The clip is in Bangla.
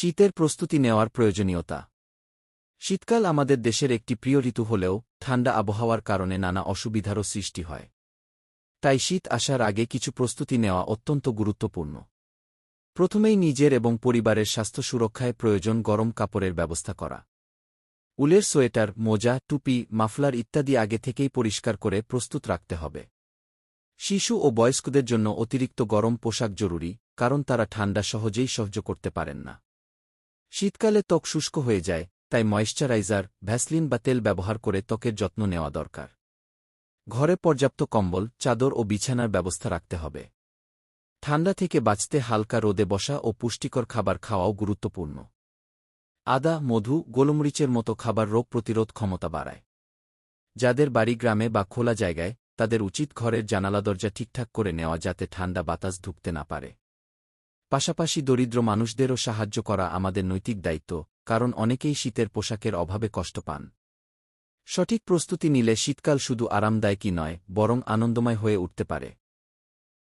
শীতের প্রস্তুতি নেওয়ার প্রয়োজনীয়তা। শীতকাল আমাদের দেশের একটি প্রিয় ঋতু হলেও ঠান্ডা আবহাওয়ার কারণে নানা অসুবিধারও সৃষ্টি হয়। তাই শীত আসার আগে কিছু প্রস্তুতি নেওয়া অত্যন্ত গুরুত্বপূর্ণ। প্রথমেই নিজের এবং পরিবারের স্বাস্থ্য সুরক্ষায় প্রয়োজন গরম কাপড়ের ব্যবস্থা করা। উলের সোয়েটার, মোজা, টুপি, মাফলার ইত্যাদি আগে থেকেই পরিষ্কার করে প্রস্তুত রাখতে হবে। শিশু ও বয়স্কদের জন্য অতিরিক্ত গরম পোশাক জরুরি, কারণ তারা ঠান্ডা সহজেই সহ্য করতে পারেন না। শীতকালে ত্বক শুষ্ক হয়ে যায়, তাই ময়েশ্চারাইজার, ভ্যাসলিন বা তেল ব্যবহার করে ত্বকের যত্ন নেওয়া দরকার। ঘরে পর্যাপ্ত কম্বল, চাদর ও বিছানার ব্যবস্থা রাখতে হবে। ঠান্ডা থেকে বাঁচতে হালকা রোদে বসা ও পুষ্টিকর খাবার খাওয়াও গুরুত্বপূর্ণ। আদা, মধু, গোলমরিচের মতো খাবার রোগ প্রতিরোধ ক্ষমতা বাড়ায়। যাদের বাড়ি গ্রামে বা খোলা জায়গায়, তাদের উচিত ঘরের জানালা দরজা ঠিকঠাক করে নেওয়া যাতে ঠান্ডা বাতাস ঢুকতে না পারে। পাশাপাশি দরিদ্র মানুষদেরও সাহায্য করা আমাদের নৈতিক দায়িত্ব, কারণ অনেকেই শীতের পোশাকের অভাবে কষ্ট পান। সঠিক প্রস্তুতি নিলে শীতকাল শুধু আরামদায়কই নয়, বরং আনন্দময় হয়ে উঠতে পারে।